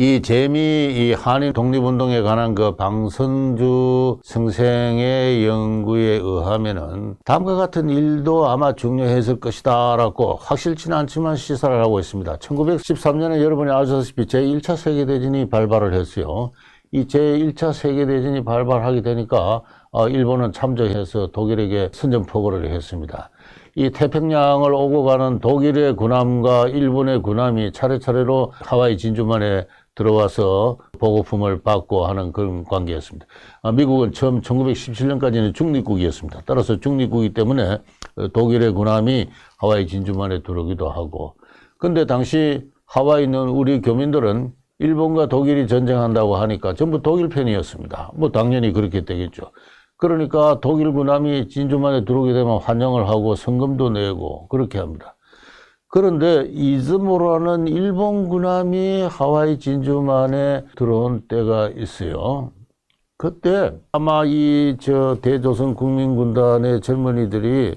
이 재미 이 한일 독립운동에 관한 그 방선주 선생의 연구에 의하면은 다음과 같은 일도 아마 중요했을 것이다라고 확실치는 않지만 시사를 하고 있습니다. 1913년에 여러분이 아시다시피 제1차 세계대전이 발발을 했어요. 이 제1차 세계대전이 발발하게 되니까 어, 일본은 참전해서 독일에게 선전포고를 했습니다. 이 태평양을 오고 가는 독일의 군함과 일본의 군함이 차례차례로 하와이 진주만에 들어와서 보급품을 받고 하는 그런 관계였습니다. 아, 미국은 처음 1917년까지는 중립국이었습니다. 따라서 중립국이기 때문에 어, 독일의 군함이 하와이 진주만에 들어오기도 하고. 근데 당시 하와이 있는 우리 교민들은 일본과 독일이 전쟁한다고 하니까 전부 독일 편이었습니다. 뭐 당연히 그렇게 되겠죠. 그러니까 독일 군함이 진주만에 들어오게 되면 환영을 하고 성금도 내고 그렇게 합니다. 그런데 이즈모라는 일본 군함이 하와이 진주만에 들어온 때가 있어요. 그때 아마 이 저 대조선 국민군단의 젊은이들이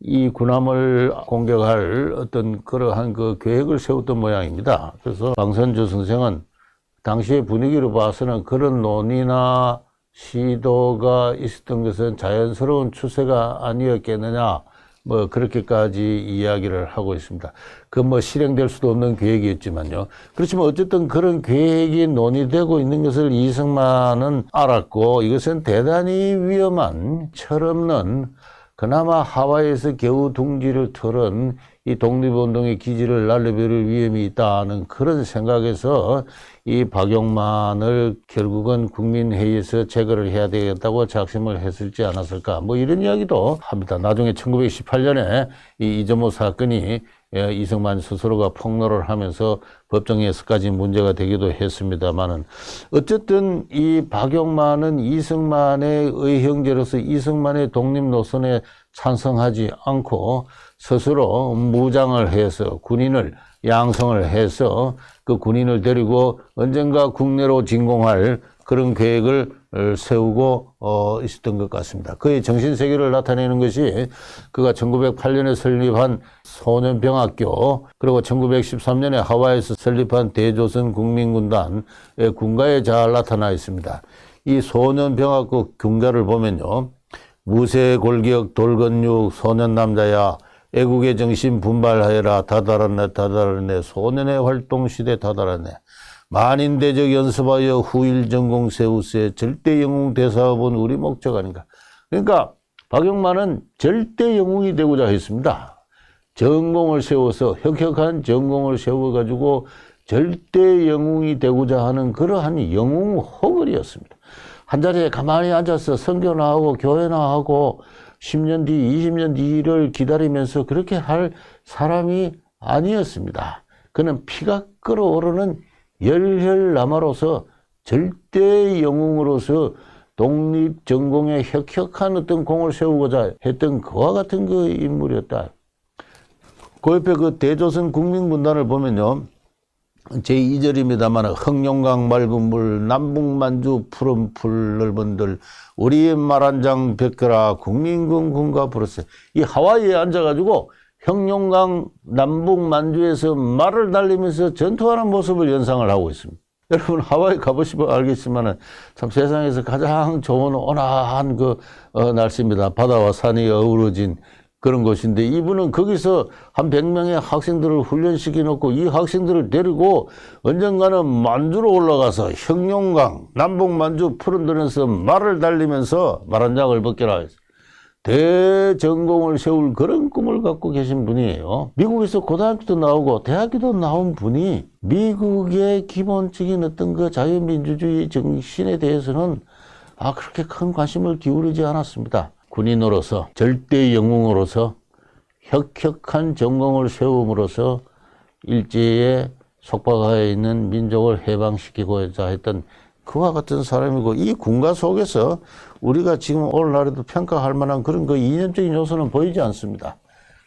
이 군함을 공격할 어떤 그러한 그 계획을 세웠던 모양입니다. 그래서 방선주 선생은 당시의 분위기로 봐서는 그런 논의나 시도가 있었던 것은 자연스러운 추세가 아니었겠느냐. 뭐 그렇게까지 이야기를 하고 있습니다. 그 뭐 실행될 수도 없는 계획이었지만요. 그렇지만 어쨌든 그런 계획이 논의되고 있는 것을 이승만은 알았고 이것은 대단히 위험한 철없는 그나마 하와이에서 겨우 둥지를 털은 이 독립운동의 기지를 날려버릴 위험이 있다는 그런 생각에서 이 박용만을 결국은 국민회의에서 제거를 해야 되겠다고 작심을 했을지 않았을까 뭐 이런 이야기도 합니다. 나중에 1918년에 이 이점호 사건이 예, 이승만 스스로가 폭로를 하면서 법정에서까지 문제가 되기도 했습니다만은 어쨌든 이 박용만은 이승만의 의형제로서 이승만의 독립 노선에 찬성하지 않고 스스로 무장을 해서 군인을 양성을 해서 그 군인을 데리고 언젠가 국내로 진공할 그런 계획을 세우고 어, 있었던 것 같습니다. 그의 정신 세계를 나타내는 것이 그가 1908년에 설립한 소년병학교 그리고 1913년에 하와이에서 설립한 대조선 국민군단의 군가에 잘 나타나 있습니다. 이 소년병학교 군가를 보면요. 무쇠 골격 돌건육 소년 남자야 애국의 정신 분발하여라. 다다랐네 다다랐네. 소년의 활동 시대 다다랐네. 만인대적 연습하여 후일 전공 세우세 절대 영웅 대사업은 우리 목적 아닌가. 그러니까 박영만은 절대 영웅이 되고자 했습니다. 전공을 세워서 혁혁한 전공을 세워가지고 절대 영웅이 되고자 하는 그러한 영웅 호걸이었습니다. 한 자리에 가만히 앉아서 성교나 하고 교회나 하고 10년 뒤, 20년 뒤를 기다리면서 그렇게 할 사람이 아니었습니다. 그는 피가 끓어오르는 열혈남아로서 절대 영웅으로서 독립 전공에 혁혁한 어떤 공을 세우고자 했던 그와 같은 그 인물이었다. 그 옆에 그 대조선 국민군단을 보면요. 제2절입니다만 흥룡강 맑은 물 남북만주 푸른 풀 넓은 들 우리의 말한장 벽거라 국민군 군가 부르세 이 하와이에 앉아가지고 형룡강 남북만주에서 말을 달리면서 전투하는 모습을 연상을 하고 있습니다. 여러분 하와이 가보시면 알겠지만 참 세상에서 가장 좋은 온화한 그 어, 날씨입니다. 바다와 산이 어우러진 그런 곳인데 이분은 거기서 한 100명의 학생들을 훈련시켜 놓고 이 학생들을 데리고 언젠가는 만주로 올라가서 형룡강, 남북 만주 푸른들에서 말을 달리면서 말 한 장을 벗겨라. 대전공을 세울 그런 꿈을 갖고 계신 분이에요. 미국에서 고등학교도 나오고 대학교도 나온 분이 미국의 기본적인 어떤 그 자유민주주의 정신에 대해서는 아, 그렇게 큰 관심을 기울이지 않았습니다. 군인으로서 절대 영웅으로서 혁혁한 전공을 세움으로써 일제에 속박하여 있는 민족을 해방시키고자 했던 그와 같은 사람이고 이 군가 속에서 우리가 지금 오늘날에도 평가할 만한 그런 그 이념적인 요소는 보이지 않습니다.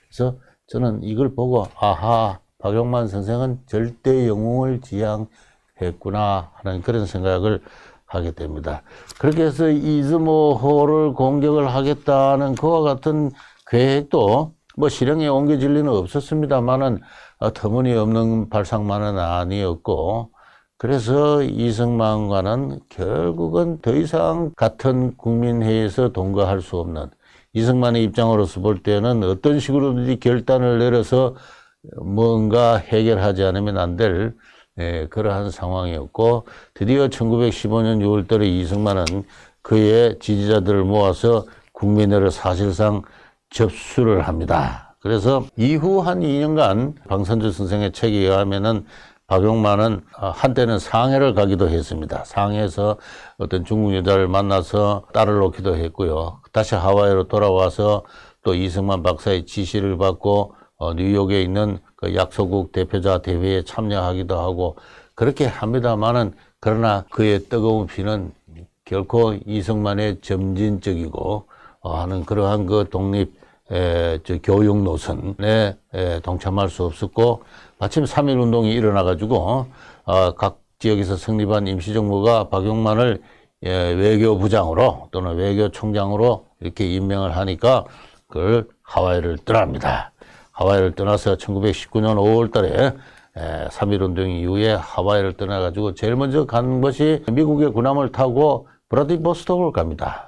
그래서 저는 이걸 보고 아하 박용만 선생은 절대 영웅을 지향했구나 하는 그런 생각을 하게 됩니다. 그렇게 해서 이즈모호를 공격을 하겠다는 그와 같은 계획도 뭐 실행에 옮겨질 리는 없었습니다만은 어, 터무니없는 발상만은 아니었고 그래서 이승만과는 결국은 더 이상 같은 국민회의에서 동거할 수 없는 이승만의 입장으로서 볼 때는 어떤 식으로든지 결단을 내려서 뭔가 해결하지 않으면 안될 예, 그러한 상황이었고 드디어 1915년 6월달에 이승만은 그의 지지자들을 모아서 국민회를 사실상 접수를 합니다. 그래서 이후 한 2년간 방선주 선생의 책에 의하면은 박용만은 어, 한때는 상해를 가기도 했습니다. 상해에서 어떤 중국 여자를 만나서 딸을 놓기도 했고요. 다시 하와이로 돌아와서 또 이승만 박사의 지시를 받고 어, 뉴욕에 있는 그 약소국 대표자 대회에 참여하기도 하고 그렇게 합니다만은 그러나 그의 뜨거운 피는 결코 이승만의 점진적이고 어, 하는 그러한 그 독립 에, 저 교육 노선에 에, 동참할 수 없었고 마침 3.1 운동이 일어나 가지고 어, 각 지역에서 성립한 임시정부가 박용만을 예, 외교부장으로 또는 외교총장으로 이렇게 임명을 하니까 그걸 하와이를 떠납니다. 하와이를 떠나서 1919년 5월 달에 3.1 운동 이후에 하와이를 떠나가지고 제일 먼저 간 것이 미국의 군함을 타고 브라디보스톡을 갑니다.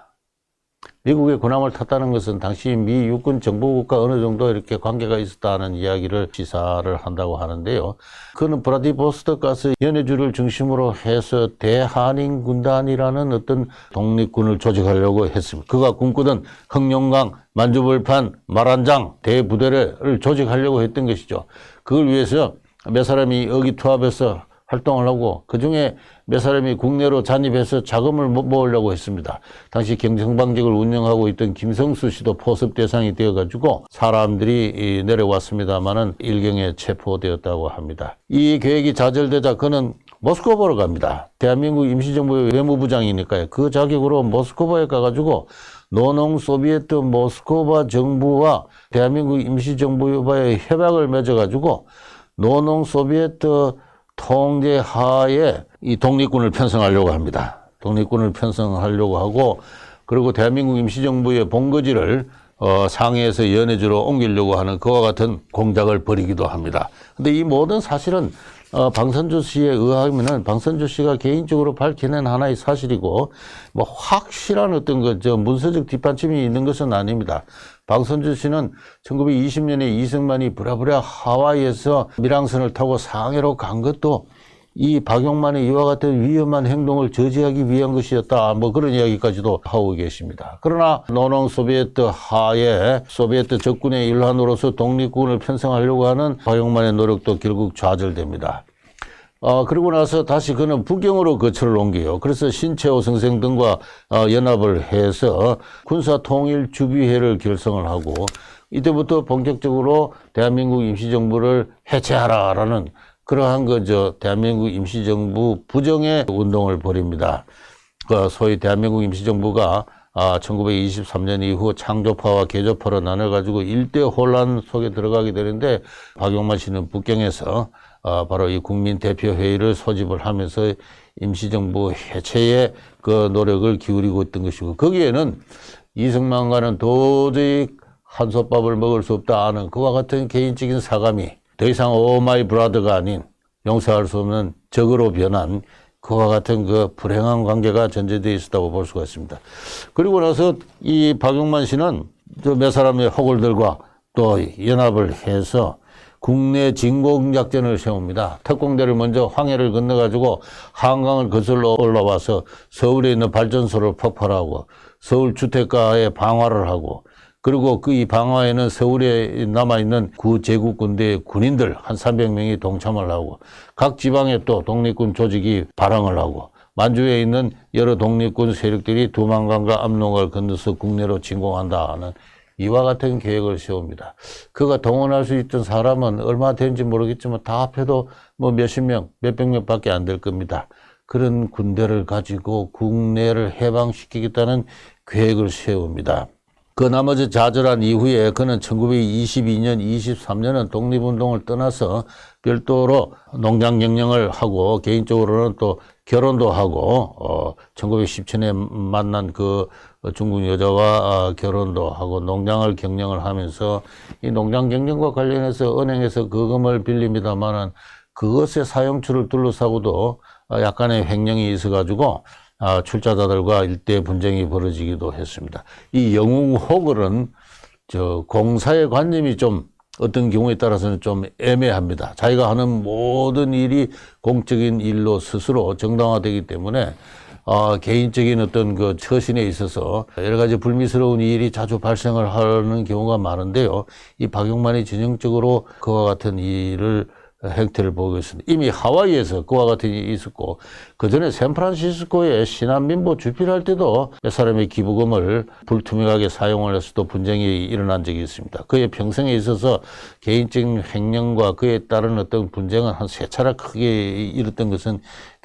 미국의 군함을 탔다는 것은 당시 미 육군 정보국과 어느 정도 이렇게 관계가 있었다는 이야기를 시사를 한다고 하는데요. 그는 브라디보스톡 가서 연해주를 중심으로 해서 대한인 군단이라는 어떤 독립군을 조직하려고 했습니다. 그가 꿈꾸던 흑룡강, 만주벌판, 말한장 대부대를 조직하려고 했던 것이죠. 그걸 위해서 몇 사람이 의기투합해서 활동을 하고 그 중에 몇 사람이 국내로 잔입해서 자금을 모- 모으려고 했습니다. 당시 경성방직을 운영하고 있던 김성수 씨도 포섭 대상이 되어가지고 사람들이 이 내려왔습니다마는 일경에 체포되었다고 합니다. 이 계획이 좌절되자 그는 모스크바로 갑니다. 대한민국 임시정부의 외무부장이니까요. 그 자격으로 모스크바에 가가지고 노농 소비에트 모스크바 정부와 대한민국 임시정부와의 협약을 맺어가지고 노농 소비에트 통제 하에 이 독립군을 편성하려고 합니다. 독립군을 편성하려고 하고 그리고 대한민국 임시정부의 본거지를 어, 상해에서 연해주로 옮기려고 하는 그와 같은 공작을 벌이기도 합니다. 근데 이 모든 사실은 어, 방선주 씨에 의하면은 방선주 씨가 개인적으로 밝혀낸 하나의 사실이고 뭐 확실한 어떤 그저 문서적 뒷받침이 있는 것은 아닙니다. 방선주 씨는 1920년에 이승만이 부랴부랴 하와이에서 밀항선을 타고 상해로 간 것도 이 박용만의 이와 같은 위험한 행동을 저지하기 위한 것이었다. 뭐 그런 이야기까지도 하고 계십니다. 그러나 노농 소비에트 하에 소비에트 적군의 일환으로서 독립군을 편성하려고 하는 박용만의 노력도 결국 좌절됩니다. 어, 그러고 나서 다시 그는 북경으로 거처를 옮겨요. 그래서 신채호 선생 등과 어, 연합을 해서 군사통일주비회를 결성을 하고 이때부터 본격적으로 대한민국 임시정부를 해체하라라는 그러한 그저 대한민국 임시정부 부정의 운동을 벌입니다. 그 소위 대한민국 임시정부가 아, 1923년 이후 창조파와 개조파로 나눠가지고 일대 혼란 속에 들어가게 되는데 박용만 씨는 북경에서 아, 바로 이 국민대표회의를 소집을 하면서 임시정부 해체에 그 노력을 기울이고 있던 것이고 거기에는 이승만과는 도저히 한솥밥을 먹을 수 없다 하는 그와 같은 개인적인 사감이 더 이상 오마이 브라더가 아닌 용서할 수 없는 적으로 변한 그와 같은 그 불행한 관계가 전제되어 있었다고 볼 수가 있습니다. 그리고 나서 이 박용만 씨는 저몇 사람의 호걸들과 또 연합을 해서 국내 진공 작전을 세웁니다. 특공대를 먼저 황해를 건너가지고 한강을 거슬러 올라와서 서울에 있는 발전소를 폭발하고 서울 주택가에 방화를 하고 그리고 그 이 방화에는 서울에 남아있는 구 제국 군대의 군인들 한 300명이 동참을 하고 각 지방에 또 독립군 조직이 발항을 하고 만주에 있는 여러 독립군 세력들이 두만강과 압록을 건너서 국내로 진공한다 하는 이와 같은 계획을 세웁니다. 그가 동원할 수 있던 사람은 얼마 되는지 모르겠지만 다 합해도 뭐 몇십 명, 몇백 명밖에 안 될 겁니다. 그런 군대를 가지고 국내를 해방시키겠다는 계획을 세웁니다. 그 나머지 좌절한 이후에 그는 1922년, 23년은 독립운동을 떠나서 별도로 농장 경영을 하고 개인적으로는 또 결혼도 하고 어 1917년에 만난 그 중국 여자와 어, 결혼도 하고 농장을 경영을 하면서 이 농장 경영과 관련해서 은행에서 거금을 빌립니다만은 그것의 사용처를 둘러싸고도 어, 약간의 횡령이 있어가지고 아, 출자자들과 일대 분쟁이 벌어지기도 했습니다. 이 영웅호걸은 저 공사의 관념이 좀 어떤 경우에 따라서는 좀 애매합니다. 자기가 하는 모든 일이 공적인 일로 스스로 정당화되기 때문에 어, 개인적인 어떤 그 처신에 있어서 여러 가지 불미스러운 일이 자주 발생을 하는 경우가 많은데요. 이 박용만이 전형적으로 그와 같은 일을 행태를 보고 있습니다. 이미 하와이에서 그와 같은 일이 있었고, 그 전에 샌프란시스코에 신한민보 주필할 때도 몇 사람의 기부금을 불투명하게 사용을 해서 또 분쟁이 일어난 적이 있습니다. 그의 평생에 있어서 개인적인 횡령과 그에 따른 어떤 분쟁은 한 세 차례 크게 일었던 것은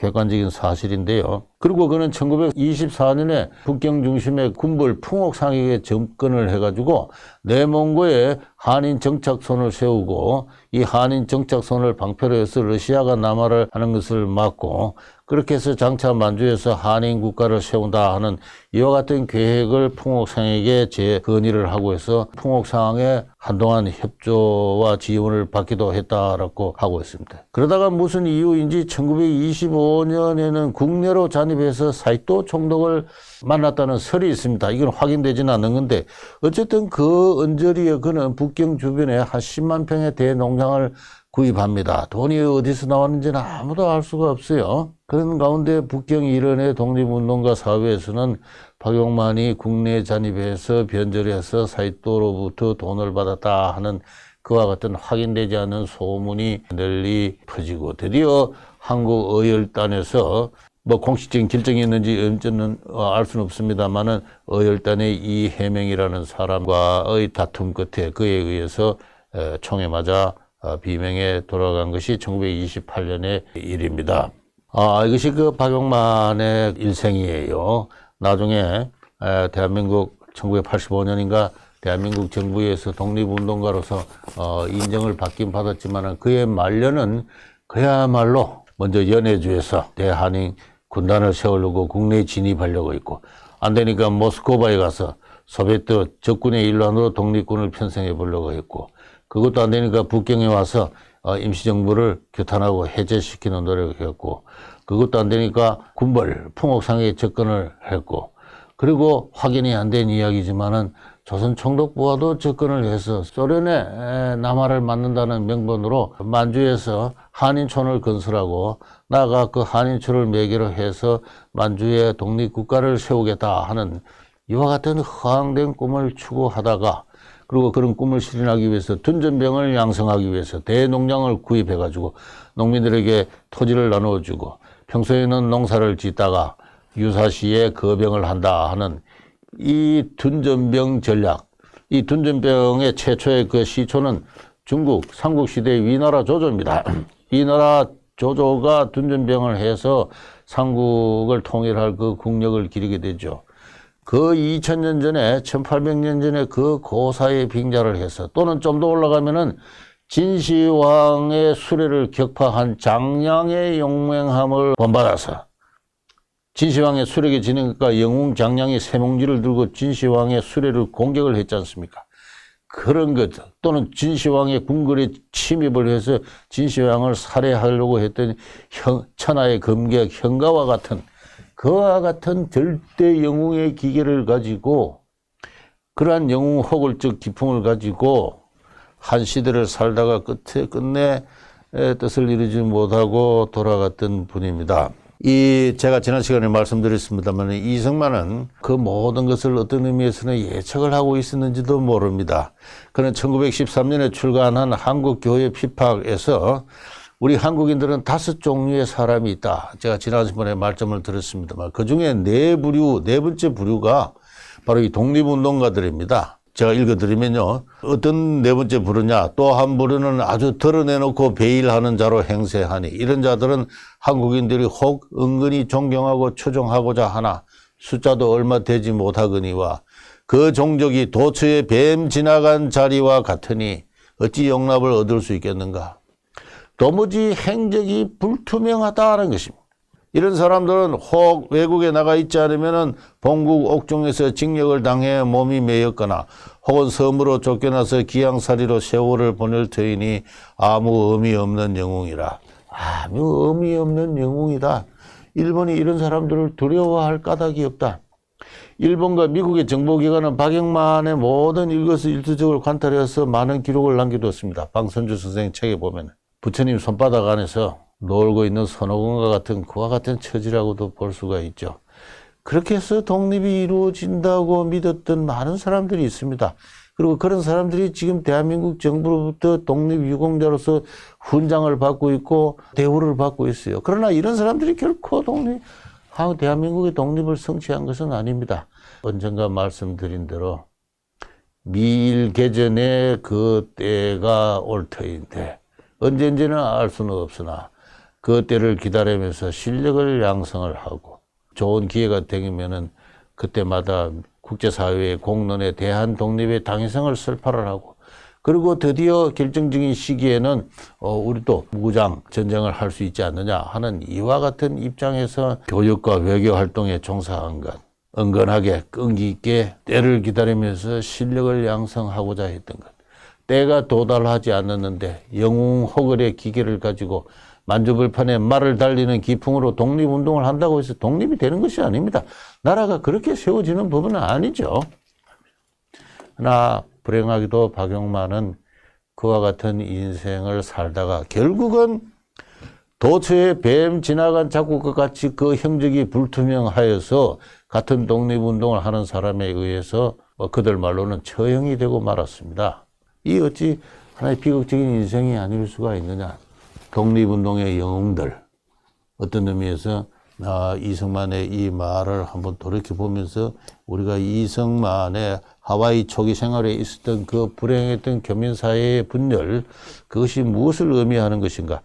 객관적인 사실인데요. 그리고 그는 1924년에 북경 중심의 군벌 풍옥상에게 접근을 해가지고 내몽고에 한인 정착선을 세우고 이 한인 정착선을 방패로 해서 러시아가 남하를 하는 것을 막고 그렇게 해서 장차 만주에서 한인 국가를 세운다 하는 이와 같은 계획을 풍옥상에게 재건의를 하고 해서 풍옥상에 한동안 협조와 지원을 받기도 했다라고 하고 있습니다. 그러다가 무슨 이유인지 1925년에는 국내로 잔입해서 사이토 총독을 만났다는 설이 있습니다. 이건 확인되지는 않는 건데 어쨌든 그 언저리에 그는 북경 주변에 한 10만 평의 대농장을 구입합니다. 돈이 어디서 나왔는지는 아무도 알 수가 없어요. 그런 가운데 북경 일원의 독립운동가 사회에서는 박용만이 국내 잔입해서 변절해서 사이토로부터 돈을 받았다 하는 그와 같은 확인되지 않는 소문이 널리 퍼지고 드디어 한국 어열단에서 뭐 공식적인 결정이 있는지 언제는 어, 알 수는 없습니다만은 어열단의 이 해명이라는 사람과의 다툼 끝에 그에 의해서 에, 총에 맞아 어, 비명에 돌아간 것이 1928년의 일입니다. 아, 이것이 그 박용만의 일생이에요. 나중에 에, 대한민국 1985년인가 대한민국 정부에서 독립운동가로서 어, 인정을 받긴 받았지만 그의 말년은 그야말로 먼저 연해주에서 대한인 군단을 세우려고 국내에 진입하려고 했고 안 되니까 모스크바에 가서 소비에트 적군의 일환으로 독립군을 편성해 보려고 했고 그것도 안 되니까 북경에 와서 어, 임시정부를 규탄하고 해제시키는 노력을 했고 그것도 안 되니까 군벌 풍옥상에 접근을 했고 그리고 확인이 안 된 이야기지만은 조선 총독부와도 접근을 해서 소련에 남하를 맞는다는 명분으로 만주에서 한인촌을 건설하고 나아가 그 한인촌을 매개로 해서 만주에 독립국가를 세우겠다 하는 이와 같은 허황된 꿈을 추구하다가 그리고 그런 꿈을 실현하기 위해서 둔전병을 양성하기 위해서 대농장을 구입해가지고 농민들에게 토지를 나누어주고 평소에는 농사를 짓다가 유사시에 거병을 한다 하는 이 둔전병 전략, 이 둔전병의 최초의 그 시초는 중국 삼국시대의 위나라 조조입니다. 위나라 조조가 둔전병을 해서 삼국을 통일할 그 국력을 기리게 되죠. 그 2000년 전에 1800년 전에 그 고사의 빙자를 해서 또는 좀 더 올라가면은 진시황의 수레를 격파한 장량의 용맹함을 본받아서 진시황의 수레에 지니까 영웅 장량이 세몽지를 들고 진시황의 수레를 공격을 했지 않습니까? 그런 것 또는 진시황의 궁궐에 침입을 해서 진시황을 살해하려고 했던 형, 천하의 검객 현가와 같은 그와 같은 절대 영웅의 기계를 가지고 그러한 영웅 호골적 기풍을 가지고 한 시대를 살다가 끝에 끝내 에, 뜻을 이루지 못하고 돌아갔던 분입니다. 이 제가 지난 시간에 말씀드렸습니다만 이승만은 그 모든 것을 어떤 의미에서는 예측을 하고 있었는지도 모릅니다. 그는 1913년에 출간한 한국교회 피팍에서 우리 한국인들은 다섯 종류의 사람이 있다. 제가 지난번에 말씀을 드렸습니다만 그 중에 네 부류, 네 번째 부류가 바로 이 독립운동가들입니다. 제가 읽어드리면요. 어떤 네 번째 부류냐. 또 한 부류는 아주 드러내놓고 베일하는 자로 행세하니 이런 자들은 한국인들이 혹 은근히 존경하고 추종하고자 하나 숫자도 얼마 되지 못하거니와 그 종족이 도처에 뱀 지나간 자리와 같으니 어찌 용납을 얻을 수 있겠는가. 도무지 행적이 불투명하다는 것입니다. 이런 사람들은 혹 외국에 나가 있지 않으면은 본국 옥중에서 징역을 당해 몸이 메였거나 혹은 섬으로 쫓겨나서 기양살이로 세월을 보낼 터이니 아무 의미 없는 영웅이라. 아무 의미 없는 영웅이다. 일본이 이런 사람들을 두려워할 까닭이 없다. 일본과 미국의 정보기관은 박영만의 모든 일거수 일투족을 관찰해서 많은 기록을 남겨두었습니다. 방선주 선생 책에 보면 부처님 손바닥 안에서 놀고 있는 손오공과 같은 그와 같은 처지라고도 볼 수가 있죠. 그렇게 해서 독립이 이루어진다고 믿었던 많은 사람들이 있습니다. 그리고 그런 사람들이 지금 대한민국 정부로부터 독립유공자로서 훈장을 받고 있고 대우를 받고 있어요. 그러나 이런 사람들이 결코 독립, 아, 대한민국의 독립을 성취한 것은 아닙니다. 언젠가 말씀드린 대로 미일 개전의 그 때가 올 터인데 언젠지는 알 수는 없으나 그 때를 기다리면서 실력을 양성을 하고 좋은 기회가 되면은 그때마다 국제사회의 공론에 대한 독립의 당위성을 설파를 하고 그리고 드디어 결정적인 시기에는 어, 우리도 무장 전쟁을 할 수 있지 않느냐 하는 이와 같은 입장에서 교육과 외교 활동에 종사한 것 은근하게 끈기 있게 때를 기다리면서 실력을 양성하고자 했던 것 때가 도달하지 않았는데 영웅 호걸의 기계를 가지고 만주불판에 말을 달리는 기풍으로 독립운동을 한다고 해서 독립이 되는 것이 아닙니다. 나라가 그렇게 세워지는 부분은 아니죠. 그러나 불행하게도 박용만은 그와 같은 인생을 살다가 결국은 도처에 뱀 지나간 작곡과 같이 그 형적이 불투명하여서 같은 독립운동을 하는 사람에 의해서 뭐 그들 말로는 처형이 되고 말았습니다. 이 어찌 하나의 비극적인 인생이 아닐 수가 있느냐. 독립운동의 영웅들. 어떤 의미에서 아, 이승만의 이 말을 한번 돌이켜보면서 우리가 이승만의 하와이 초기 생활에 있었던 그 불행했던 교민사회의 분열, 그것이 무엇을 의미하는 것인가.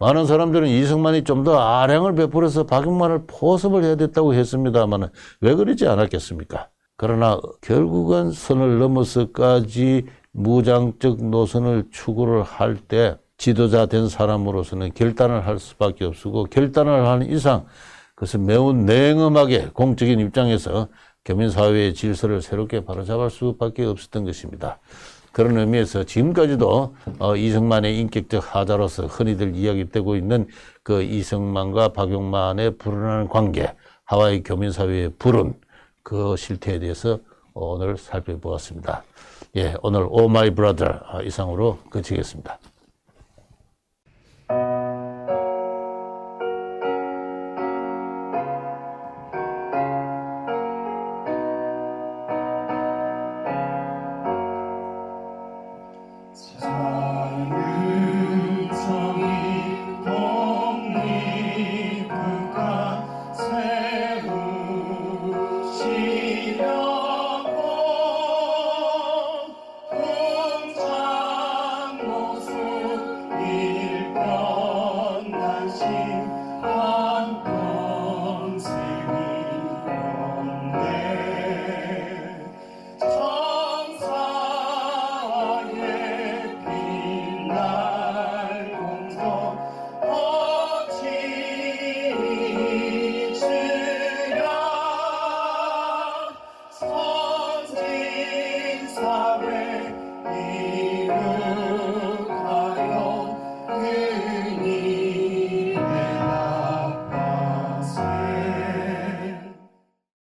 많은 사람들은 이승만이 좀 더 아량을 베풀어서 박용만을 포섭을 해야 됐다고 했습니다만 왜 그러지 않았겠습니까? 그러나 결국은 선을 넘어서까지 무장적 노선을 추구를 할 때 지도자 된 사람으로서는 결단을 할 수밖에 없고 결단을 하는 이상 그것은 매우 냉엄하게 공적인 입장에서 교민사회의 질서를 새롭게 바로잡을 수밖에 없었던 것입니다. 그런 의미에서 지금까지도 어, 이승만의 인격적 하자로서 흔히들 이야기되고 있는 그 이승만과 박용만의 불운한 관계, 하와이 교민사회의 불운, 그 실태에 대해서 오늘 살펴보았습니다. 예, 오늘 오 마이 브라더 이상으로 그치겠습니다.